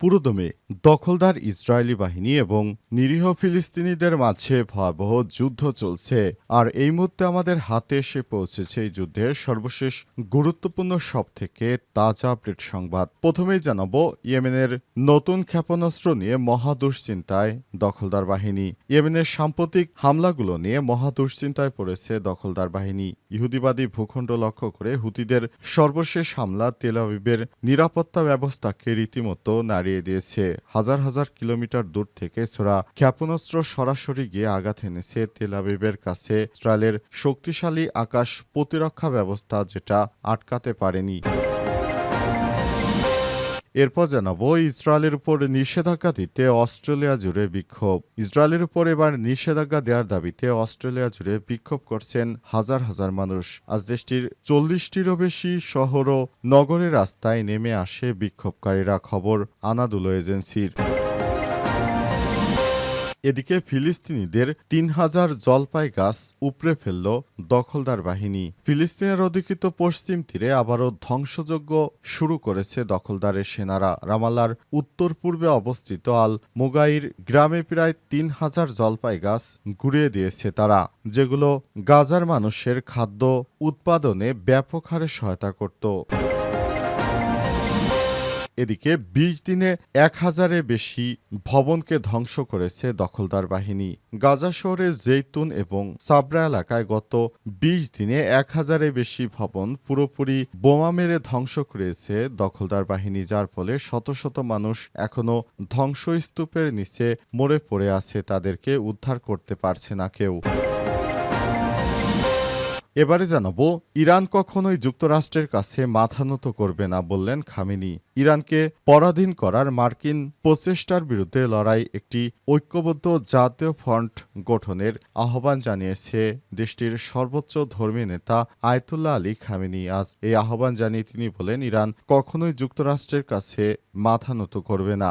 পুরোদমে দখলদার ইসরায়েলি বাহিনী এবং নিরীহ ফিলিস্তিনিদের মাঝে ভয়াবহ যুদ্ধ চলছে। আর এই মুহূর্তে আমাদের হাতে এসে পৌঁছেছে এই যুদ্ধের সর্বশেষ গুরুত্বপূর্ণ সব থেকে তাজা আপডেট সংবাদ। প্রথমেই জানাব, ইয়েমেনের নতুন ক্ষেপণাস্ত্র নিয়ে মহাদুশ্চিন্তায় দখলদার বাহিনী। ইয়েমেনের সাম্প্রতিক হামলাগুলো নিয়ে মহাদুশ্চিন্তায় পড়েছে দখলদার বাহিনী। ইহুদিবাদী ভূখণ্ড লক্ষ্য করে হুতিদের সর্বশেষ হামলা তেল আবিবের নিরাপত্তা ব্যবস্থাকে রীতিমতো নাড়িয়ে দিয়েছে। হাজার হাজার কিলোমিটার দূর থেকে ছোড়া ক্ষেপণাস্ত্র সরাসরি গিয়ে আঘাত এনেছে তেল আবিবের কাছে। ইসরায়েলের শক্তিশালী আকাশ প্রতিরক্ষা ব্যবস্থা যেটা আটকাতে পারেনি। এরপর জানাব, ইসরায়েলের উপর নিষেধাজ্ঞা দিতে অস্ট্রেলিয়া জুড়ে বিক্ষোভ। ইসরায়েলের উপর এবার নিষেধাজ্ঞা দেওয়ার দাবিতে অস্ট্রেলিয়া জুড়ে বিক্ষোভ করছেন হাজার হাজার মানুষ। আজ দেশটির চল্লিশটিরও বেশি শহর ও নগরের রাস্তায় নেমে আসে বিক্ষোভকারীরা। খবর আনাদুলো এজেন্সির। এদিকে ফিলিস্তিনিদের তিন হাজার জলপাই গাছ উপড়ে ফেলল দখলদার বাহিনী। ফিলিস্তিনের অধিকৃত পশ্চিম তীরে আবারও ধ্বংসযজ্ঞ শুরু করেছে দখলদারের সেনারা। রামাল্লার উত্তর পূর্বে অবস্থিত আল মোগাইর গ্রামে প্রায় তিন হাজার জলপাই গাছ গুড়িয়ে দিয়েছে তারা, যেগুলো গাজার মানুষের খাদ্য উৎপাদনে ব্যাপক হারে সহায়তা করত। এদিকে বিশ দিনে এক হাজারে বেশি ভবনকে ধ্বংস করেছে দখলদার বাহিনী। গাজা শহরের জেইতুন এবং সাবরা এলাকায় গত বিশ দিনে এক হাজারে বেশি ভবন পুরোপুরি বোমা মেরে ধ্বংস করেছে দখলদার বাহিনী, যার ফলে শত শত মানুষ এখনও ধ্বংসস্তূপের নিচে মরে পড়ে আছে। তাদেরকে উদ্ধার করতে পারছে না কেউ। এবারে জানাব, ইরান কখনোই যুক্তরাষ্ট্রের কাছে মাথা নত করবে না বললেন খামেনি। ইরানকে পরাধীন করার মার্কিন প্রচেষ্টার বিরুদ্ধে লড়াই একটি ঐক্যবদ্ধ জাতীয় ফ্রন্ট গঠনের আহ্বান জানিয়েছে দেশটির সর্বোচ্চ ধর্মী নেতা আয়তুল্লাহ আলী খামেনি। আজ এই আহ্বান জানিয়ে তিনি বলেন, ইরান কখনোই যুক্তরাষ্ট্রের কাছে মাথা নত করবে না।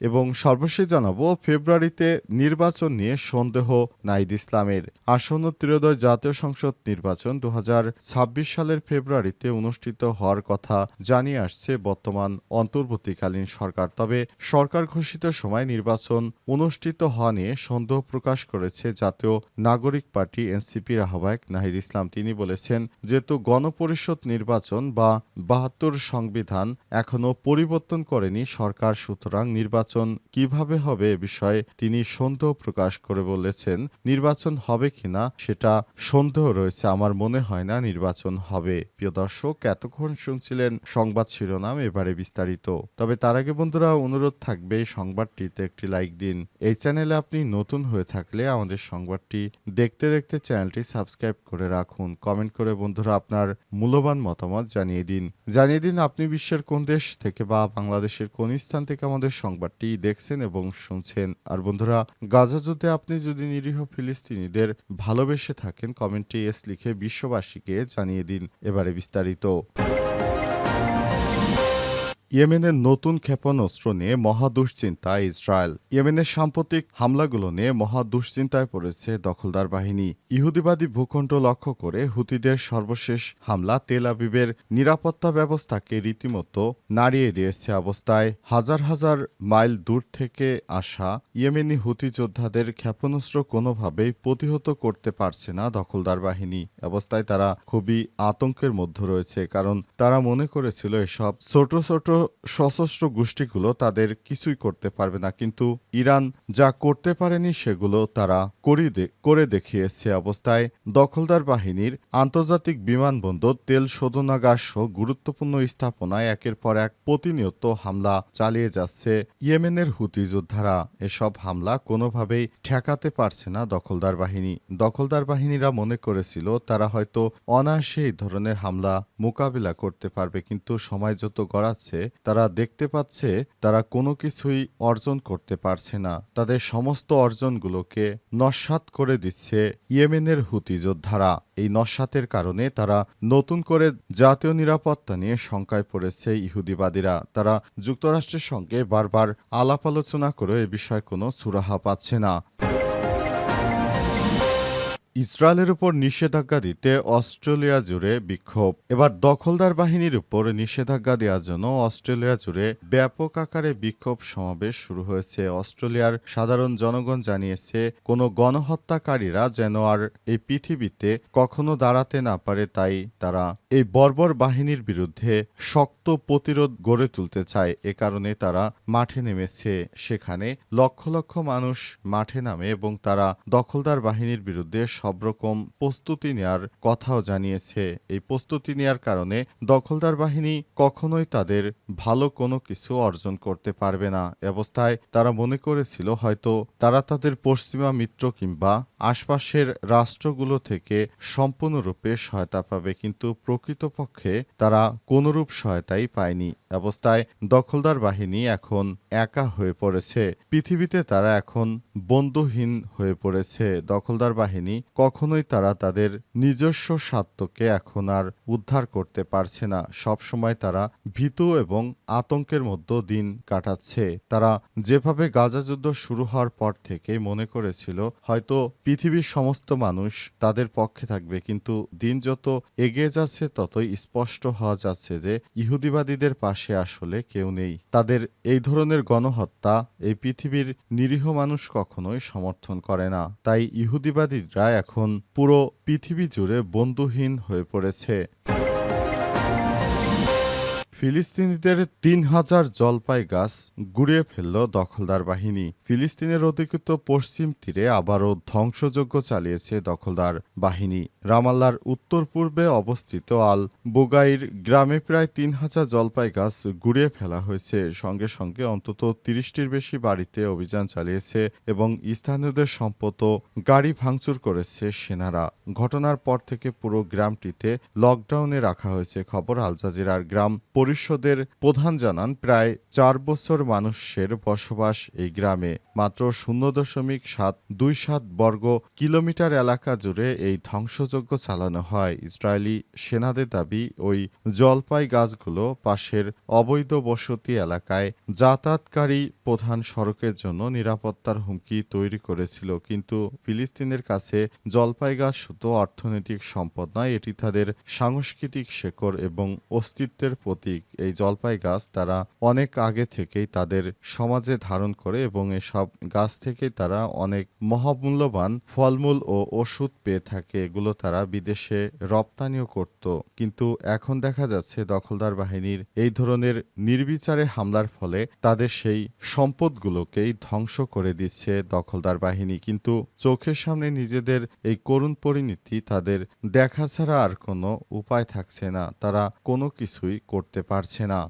এবং সর্বশেষ জানাব, ফেব্রুয়ারিতে নির্বাচন নিয়ে সন্দেহ নাইদ ইসলামের। আসন্ন ত্রয়োদশ জাতীয় সংসদ নির্বাচন দু হাজার ছাব্বিশ সালের ফেব্রুয়ারিতে অনুষ্ঠিত হওয়ার কথা জানিয়ে আসছে বর্তমান অন্তর্বর্তীকালীন সরকার। তবে সরকার ঘোষিত সময় নির্বাচন অনুষ্ঠিত হওয়া নিয়ে সন্দেহ প্রকাশ করেছে জাতীয় নাগরিক পার্টি এনসিপির আহ্বায়ক নাহিদ ইসলাম। তিনি বলেছেন, যেহেতু গণপরিষদ নির্বাচন বা বাহাত্তর সংবিধান এখনও পরিবর্তন করেনি সরকার, সুতরাং নির্বাচন নির্বাচন কীভাবে হবে বিষয়ে তিনি সন্দেহ প্রকাশ করে বলেছেন, নির্বাচন হবে কিনা সেটা সন্দেহ রয়েছে, আমার মনে হয় না নির্বাচন হবে। প্রিয় দর্শক, এতক্ষণ শুনছিলেন সংবাদ শিরোনাম, এবারে বিস্তারিত। তবে তার আগে বন্ধুরা, অনুরোধ থাকবে সংবাদটিতে একটি লাইক দিন। এই চ্যানেলে আপনি নতুন হয়ে থাকলে আমাদের সংবাদটি দেখতে দেখতে চ্যানেলটি সাবস্ক্রাইব করে রাখুন। কমেন্ট করে বন্ধুরা আপনার মূল্যবান মতামত জানিয়ে দিন। জানিয়ে দিন, আপনি বিশ্বের কোন দেশ থেকে বা বাংলাদেশের কোন স্থান থেকে আমাদের সংবাদ সংবাদটি দেখছেন এবং শুনছেন। আর বন্ধুরা, গাজা যুদ্ধে আপনি যদি নিরীহ ফিলিস্তিনিদের ভালোবেসে থাকেন, কমেন্টে এস লিখে বিশ্ববাসীকে জানিয়ে দিন এবারে বিস্তারিত। ইয়েমেনের নতুন ক্ষেপণাস্ত্র নিয়ে মহা দুশ্চিন্তায় ইসরায়েল। ইয়েমেনের সাম্প্রতিক হামলাগুলো নিয়ে মহা দুশ্চিন্তায় পড়েছে দখলদার বাহিনী। ইহুদিবাদী ভূখণ্ড লক্ষ্য করে হুতিদের সর্বশেষ হামলা তেল আবিবের নিরাপত্তা ব্যবস্থাকে রীতিমতো নাড়িয়ে দিয়েছে অবস্থায়। হাজার হাজার মাইল দূর থেকে আসা ইয়েমেনি হুতি যোদ্ধাদের ক্ষেপণাস্ত্র কোনোভাবেই প্রতিহত করতে পারছে না দখলদার বাহিনী। অবস্থায় তারা খুবই আতঙ্কের মধ্যে রয়েছে, কারণ তারা মনে করেছিল এসব ছোট ছোট সশস্ত্র গোষ্ঠীগুলো তাদের কিছুই করতে পারবে না, কিন্তু ইরান যা করতে পারেনি সেগুলো তারা করে দেখিয়েছে অবস্থায়। দখলদার বাহিনীর আন্তর্জাতিক বিমানবন্দর তেল শোধনাগার সহ গুরুত্বপূর্ণ স্থাপনায় একের পর এক প্রতিনিয়ত হামলা চালিয়ে যাচ্ছে ইয়েমেনের হুতি যোদ্ধারা। এসব হামলা কোনোভাবেই ঠেকাতে পারছে না দখলদার বাহিনী। দখলদার বাহিনীরা মনে করেছিল তারা হয়তো অনায়াসে এই ধরনের হামলা মোকাবিলা করতে পারবে, কিন্তু সময় যত গড়াচ্ছে তারা দেখতে পাচ্ছে তারা কোনো কিছুই অর্জন করতে পারছে না। তাদের সমস্ত অর্জনগুলোকে নস্বাত করে দিচ্ছে ইয়েমেনের হুতি যোদ্ধারা। এই নস্বাতের কারণে তারা নতুন করে জাতীয় নিরাপত্তা নিয়ে শঙ্কায় পড়েছে ইহুদিবাদীরা। তারা যুক্তরাষ্ট্রের সঙ্গে বারবার আলাপ আলোচনা করে এ বিষয়ে কোনো সুরাহা পাচ্ছে না। ইসরায়েলের উপর নিষেধাজ্ঞা দিতে অস্ট্রেলিয়া জুড়ে বিক্ষোভ। এবার দখলদার বাহিনীর উপর নিষেধাজ্ঞা দেওয়ার জন্য অস্ট্রেলিয়া জুড়ে ব্যাপক আকারে বিক্ষোভ সমাবেশ শুরু হয়েছে। অস্ট্রেলিয়ার সাধারণ জনগণ জানিয়েছে, কোনো গণহত্যাকারীরা যেন আর এই পৃথিবীতে কখনো দাঁড়াতে না পারে, তাই তারা এই বর্বর বাহিনীর বিরুদ্ধে শক্ত প্রতিরোধ গড়ে তুলতে চায়। এ কারণে তারা মাঠে নেমেছে। সেখানে লক্ষ লক্ষ মানুষ মাঠে নামে এবং তারা দখলদার বাহিনীর বিরুদ্ধে সব রকম প্রস্তুতি নেয়ার কথাও জানিয়েছে। এই প্রস্তুতি নেয়ার কারণে দখলদার বাহিনী কখনোই তাদের ভালো কোনো কিছু অর্জন করতে পারবে না। অবস্থায় তারা মনে করেছিল হয়তো তারা তাদের পশ্চিমা মিত্র কিংবা আশপাশের রাষ্ট্রগুলো থেকে সম্পূর্ণরূপে সহায়তা পাবে, কিন্তু প্রকৃতপক্ষে তারা কোনরূপ সহায়তাই পায়নি। অবস্থায় দখলদার বাহিনী এখন একা হয়ে পড়েছে। পৃথিবীতে তারা এখন বন্ধুহীন হয়ে পড়েছে। দখলদার বাহিনী কখনোই তারা তাদের নিজস্ব স্বার্থকে এখন আর উদ্ধার করতে পারছে না। সব সময় তারা ভীত এবং আতঙ্কের মধ্যে দিন কাটাচ্ছে। তারা যেভাবে গাজা যুদ্ধ শুরু হওয়ার পর থেকে মনে করেছিল, হয়তো পৃথিবীর সমস্ত মানুষ তাদের পক্ষে থাকবে, কিন্তু দিন যত এগিয়ে যাচ্ছে, ততই স্পষ্ট হওয়া যাচ্ছে যে ইহুদিবাদীদের পাশে আসলে কেউ নেই। তাদের এই ধরনের গণহত্যা এই পৃথিবীর নিরীহ মানুষ কখনোই সমর্থন করে না। তাই ইহুদিবাদীরা এখন পুরো পৃথিবী জুড়ে বন্ধুহীন হয়ে পড়েছে। ফিলিস্তিনিদের তিন হাজার জলপাই গাছ গুড়িয়ে ফেলল দখলদার বাহিনী। ফিলিস্তিনের অধিকৃত পশ্চিম তীরে আবারও ধ্বংসযজ্ঞ চালিয়েছে দখলদার বাহিনী। রামাল্লার উত্তর পূর্বে অবস্থিত আল বোগাইর গ্রামে প্রায় তিন হাজার জলপাই গাছ গুড়িয়ে ফেলা হয়েছে। সঙ্গে সঙ্গে অন্তত তিরিশটির বেশি বাড়িতে অভিযান চালিয়েছে এবং স্থানীয়দের সম্পদ গাড়ি ভাঙচুর করেছে সেনারা। ঘটনার পর থেকে পুরো গ্রামটিতে লকডাউনে রাখা হয়েছে। খবর আল জাজিরার গ্রাম পরিষদের প্রধান জানান, প্রায় চার বছর মানুষের বসবাস এই গ্রামে। মাত্র শূন্য দশমিক সাত দুই সাত বর্গ কিলোমিটার এলাকা জুড়ে এই ধ্বংসযজ্ঞ চালানো হয়। ইসরায়েলি সেনাদের দাবি, ওই জলপাই গাছগুলো পাশের অবৈধ বসতি এলাকায় যাতায়াতকারী প্রধান সড়কের জন্য নিরাপত্তার হুমকি তৈরি করেছিল। কিন্তু ফিলিস্তিনের কাছে জলপাই গাছ শুধু অর্থনৈতিক সম্পদ নয়, এটি তাদের সাংস্কৃতিক শেকড় এবং অস্তিত্বের প্রতীক। এই জলপাই গাছ তারা অনেক আগে থেকেই তাদের সমাজে ধারণ করে এবং এসব গাছ থেকে তারা অনেক মহামূল্যবান ফলমূল ও ওষুধ পেয়ে থাকে। এগুলো তারা বিদেশে রপ্তানিও করত। কিন্তু এখন দেখা যাচ্ছে দখলদার বাহিনীর এই ধরনের নির্বিচারে হামলার ফলে তাদের সেই সম্পদগুলোকেই ধ্বংস করে দিচ্ছে দখলদার বাহিনী। কিন্তু চোখের সামনে নিজেদের এই করুণ পরিণতি তাদের দেখা ছাড়া আর কোনো উপায় থাকছে না। তারা কোনো কিছুই করতে পারছে না।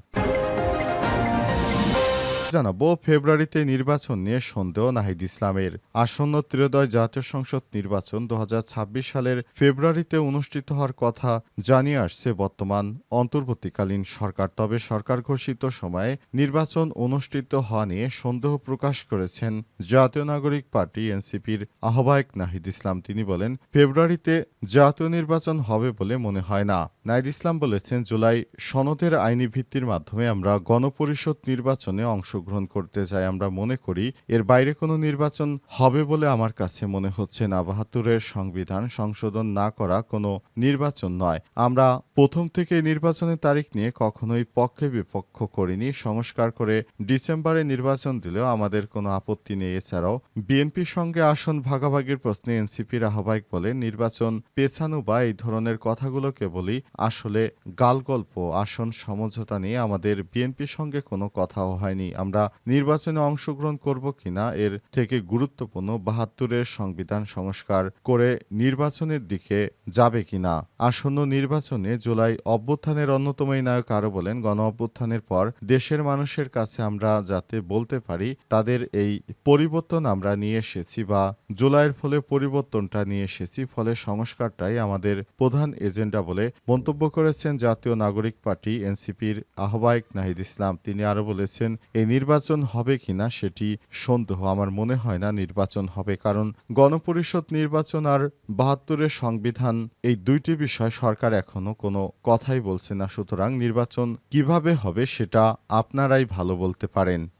জানাব, ফেব্রুয়ারিতে নির্বাচন নিয়ে সন্দেহ নাহিদ ইসলামের। আসন্ন ত্রয়োদয় জাতীয় সংসদ নির্বাচন দু হাজার ছাব্বিশ সালের ফেব্রুয়ারিতে অনুষ্ঠিত হওয়ার কথা জানিয়ে আসছে বর্তমান অন্তর্বর্তীকালীন সরকার। তবে সরকার ঘোষিত সময়ে নির্বাচন অনুষ্ঠিত হওয়া নিয়ে সন্দেহ প্রকাশ করেছেন জাতীয় নাগরিক পার্টি এনসিপির আহ্বায়ক নাহিদ ইসলাম। তিনি বলেন, ফেব্রুয়ারিতে জাতীয় নির্বাচন হবে বলে মনে হয় না। নাহিদ ইসলাম বলেছেন, জুলাই সনদের আইনি ভিত্তির মাধ্যমে আমরা গণপরিষদ নির্বাচনে অংশগ্রহণ করতে চাই আমরা মনে করি, এর বাইরে কোনো নির্বাচন হবে বলে আমার কাছে মনে হচ্ছে না। বাহাত্তরের সংবিধান সংশোধন না করা কোনো নির্বাচন নয়। আমরা প্রথম থেকে নির্বাচনের তারিখ নিয়ে কখনোই পক্ষে বিপক্ষ করিনি। সংস্কার করে ডিসেম্বরে নির্বাচন দিলেও আমাদের কোনো আপত্তি নেই। এছাড়াও বিএনপির সঙ্গে আসন ভাগাভাগির প্রশ্নে এনসিপির আহ্বায়ক বলে নির্বাচন পেছানো বা এই ধরনের কথাগুলো কেবলই আসলে গালগল্প। আসন সমঝোতা নিয়ে আমাদের বিএনপির সঙ্গে কোনো কথাও হয়নি। আমরা নির্বাচনে অংশগ্রহণ করব কিনা এর থেকে গুরুত্বপূর্ণ বাহাত্তরের সংবিধান সংস্কার করে নির্বাচনের দিকে যাবে কিনা। আসন্ন নির্বাচনে জুলাই অভ্যুত্থানের অন্যতম এই নায়ক আরও বলেন, গণ অভ্যুত্থানের পর দেশের মানুষের কাছে আমরা যাতে বলতে পারি তাদের এই পরিবর্তন আমরা নিয়ে এসেছি বা জুলাইয়ের ফলে পরিবর্তনটা নিয়ে এসেছি, ফলে সংস্কারটাই আমাদের প্রধান এজেন্ডা বলে মন্তব্য করেছেন জাতীয় নাগরিক পার্টি এনসিপির আহ্বায়ক নাহিদ ইসলাম। তিনি আরও বলেছেন, এই নির্বাচন হবে কিনা সেটি সন্দেহ। আমার মনে হয় না নির্বাচন হবে, কারণ গণপরিষদ নির্বাচন আর বাহাত্তরের সংবিধান এই দুইটি বিষয় সরকার এখনও কোনো কথাই বলছে না। সুতরাং নির্বাচন কীভাবে হবে সেটা আপনারাই ভালো বলতে পারেন।